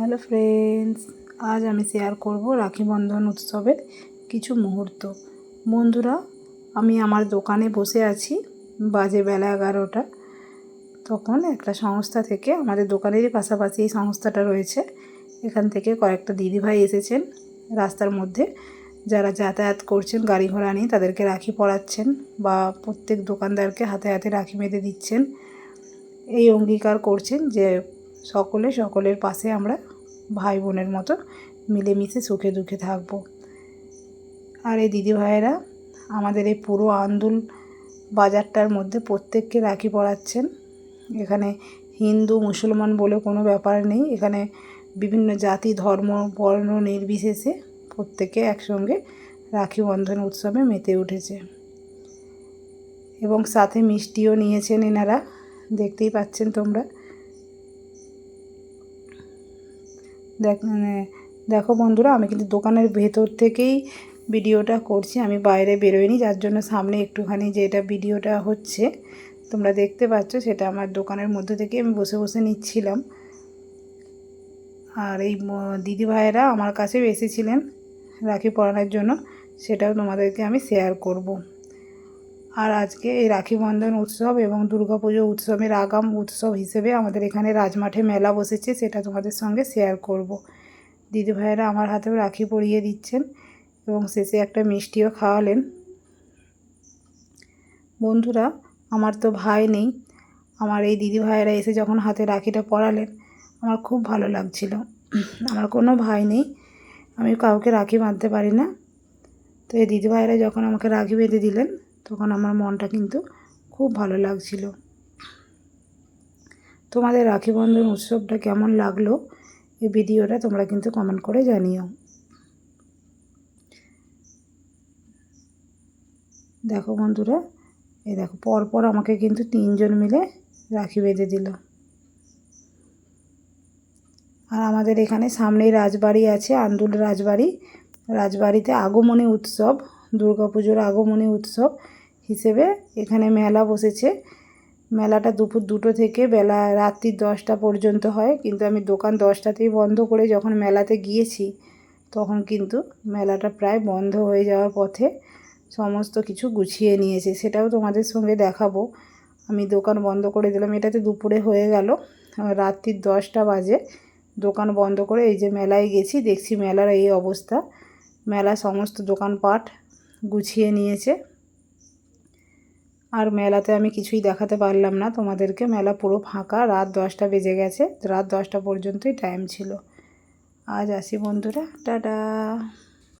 Hello friends আজ আমি share করব রাখি বন্ধন উৎসবের কিছু মুহূর্ত। বন্ধুরা, আমি আমার দোকানে বসে আছি, বাজে বেলা এগারোটা। তখন একটা সংস্থা থেকে, আমাদের দোকানেরই পাশাপাশি এই সংস্থাটা রয়েছে। এখান থেকে কয়েকটা দিদিভাই এসেছেন। রাস্তার মধ্যে যারা যাতায়াত করছেন, গাড়ি ঘোড়া নিয়ে তাদেরকে রাখি পরাচ্ছেন বা প্রত্যেক দোকানদারকে হাতে হাতে রাখি বেঁধে দিচ্ছেন। এই অঙ্গীকার করছেন যে সকলে সকলের পাশে আমরা ভাই বোনের মতো মিলেমিশে সুখে দুঃখে থাকব। আর এই দিদিভাইয়েরা আমাদের এই পুরো আন্দুল বাজারটার মধ্যে প্রত্যেককে রাখি পড়াচ্ছেন এখানে হিন্দু, মুসলমান বলে কোনো ব্যাপার নেই। এখানে বিভিন্ন জাতি, ধর্ম, বর্ণ নির্বিশেষে প্রত্যেকে একসঙ্গে রাখি বন্ধন উৎসবে মেতে উঠেছে। এবং সাথে মিষ্টিও নিয়েছেন এনারা। দেখতেই পাচ্ছেন তোমরা। দেখ মানে দেখো বন্ধুরা, আমি কিন্তু দোকানের ভেতর থেকেই ভিডিওটা করছি, আমি বাইরে বেরোইনি, যার জন্য সামনে একটুখানি যে এটা ভিডিওটা হচ্ছে, তোমরা দেখতে পাচ্ছ, সেটা আমার দোকানের মধ্যে থেকে আমি বসে বসে নিচ্ছিলাম আর এই দিদি ভাইয়েরা আমার কাছেও এসেছিলেন রাখি পরানোর জন্য, সেটাও তোমাদেরকে আমি শেয়ার করব। আর আজকে এই রাখি বন্ধন উৎসব এবং দুর্গাপুজো উৎসবের আগাম উৎসব হিসেবে আমাদের এখানে রাজমাঠে মেলা বসেছে, সেটা তোমাদের সঙ্গে শেয়ার করব। দিদি ভাইয়েরা আমার হাতেও রাখি পরিয়ে দিচ্ছেন এবং শেষে একটা মিষ্টিও খাওয়ালেন। বন্ধুরা, আমার তো ভাই নেই, আমার এই দিদি ভাইয়েরা এসে যখন হাতে রাখিটা পরালেন, আমার খুব ভালো লাগছিল। আমার কোনো ভাই নেই, আমি কাউকে রাখি বাঁধতে পারি না। তো এই দিদি ভাইয়েরা যখন আমাকে রাখি বেঁধে দিলেন তখন আমার মনটা কিন্তু খুব ভালো লাগছিল। তোমাদের রাখি বন্ধন উৎসবটা কেমন লাগল? এই ভিডিওটা তোমরা কিন্তু কমেন্ট করে জানিও। দেখো বন্ধুরা, এই দেখো, পরপর আমাকে কিন্তু তিনজন মিলে রাখি বেঁধে দিল। আর আমাদের এখানে সামনেই রাজবাড়ি আছে, আন্দুল রাজবাড়ি। রাজবাড়িতে আগমনী উৎসব দুর্গাপুজোর আগমনী উৎসব হিসেবে এখানে মেলা বসেছে। মেলাটা দুপুর দুটো থেকে বেলা রাত্রি দশটা পর্যন্ত হয়। কিন্তু আমি দোকান দশটাতেই বন্ধ করে যখন মেলাতে গিয়েছি, তখন কিন্তু মেলাটা প্রায় বন্ধ হয়ে যাওয়ার পথে সমস্ত কিছু গুছিয়ে নিয়েছে। সেটাও তোমাদের সঙ্গে দেখাবো। আমি দোকান বন্ধ করে দিলাম। এটাতে দুপুরে হয়ে গেল। রাত্রির দশটা বাজে। দোকান বন্ধ করে এই যে মেলায় গেছি, দেখছি মেলার এই অবস্থা। মেলা সমস্ত দোকানপাট গুছিয়ে নিয়েছে। আর মেলাতে আমি কিছুই দেখাতে পারলাম না তোমাদেরকে। মেলা পুরো ফাঁকা, রাত দশটা বেজে গেছে। রাত দশটা পর্যন্তই টাইম ছিল। আজ আসি বন্ধুরা, টাটা।